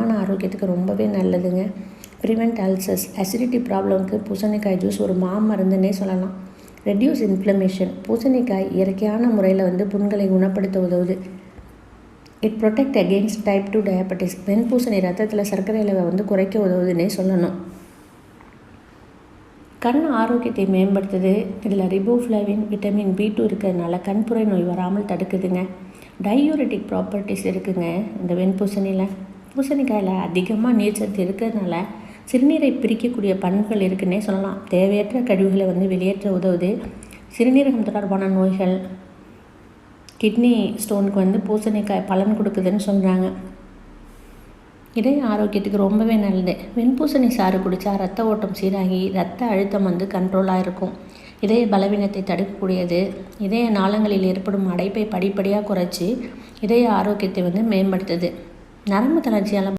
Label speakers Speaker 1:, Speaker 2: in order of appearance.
Speaker 1: செரிமான ஆரோக்கியத்துக்கு ரொம்பவே நல்லதுங்க. ப்ரிவெண்ட் அல்சர்ஸ் அசிடிட்டி ப்ராப்ளம்க்கு பூசணிக்காய் ஜூஸ் ஒரு மாமருந்துன்னே சொல்லலாம். ரெடியூஸ் இன்ஃப்ளமேஷன் பூசணிக்காய் இயற்கையான முறையில் வந்து புண்களை குணப்படுத்த உதவுது. It protect against type two diabetes வெண்பூசணி ரத்தத்தில் சர்க்கரை அளவை வந்து குறைக்க உதவுதுன்னே சொல்லணும். கண் ஆரோக்கியத்தை மேம்படுத்துது. இதில் ரிபோஃப்ளவின் விட்டமின் பி டூ இருக்கிறதுனால கண்புரை நோய் வராமல் தடுக்குதுங்க. டயூரிட்டிக் ப்ராப்பர்ட்டிஸ் இருக்குங்க இந்த வெண்பூசணியில். பூசணிக்காயில் அதிகமாக நீர்ச்சத்து இருக்கிறதுனால சிறுநீரை பிரிக்கக்கூடிய பண்புகள் இருக்குன்னே சொல்லலாம். தேவையற்ற கழிவுகளை வந்து வெளியேற்ற உதவுது. சிறுநீரகம் தொடர்பான நோய்கள் கிட்னி ஸ்டோனுக்கு வந்து பூசணிக்காய் பலன் கொடுக்குதுன்னு சொல்கிறாங்க இதய ஆரோக்கியத்துக்கு ரொம்பவே நல்லது. வெண்பூசணி சாறு குடித்தா ரத்த ஓட்டம் சீராகி ரத்த அழுத்தம் வந்து கண்ட்ரோலாக இருக்கும். இதய பலவீனத்தை தடுக்கக்கூடியது. இதய நாளங்களில் ஏற்படும் அடைப்பை படிப்படியாக குறைச்சி இதய ஆரோக்கியத்தை வந்து மேம்படுத்துது. நரம்பு தளர்ச்சியால்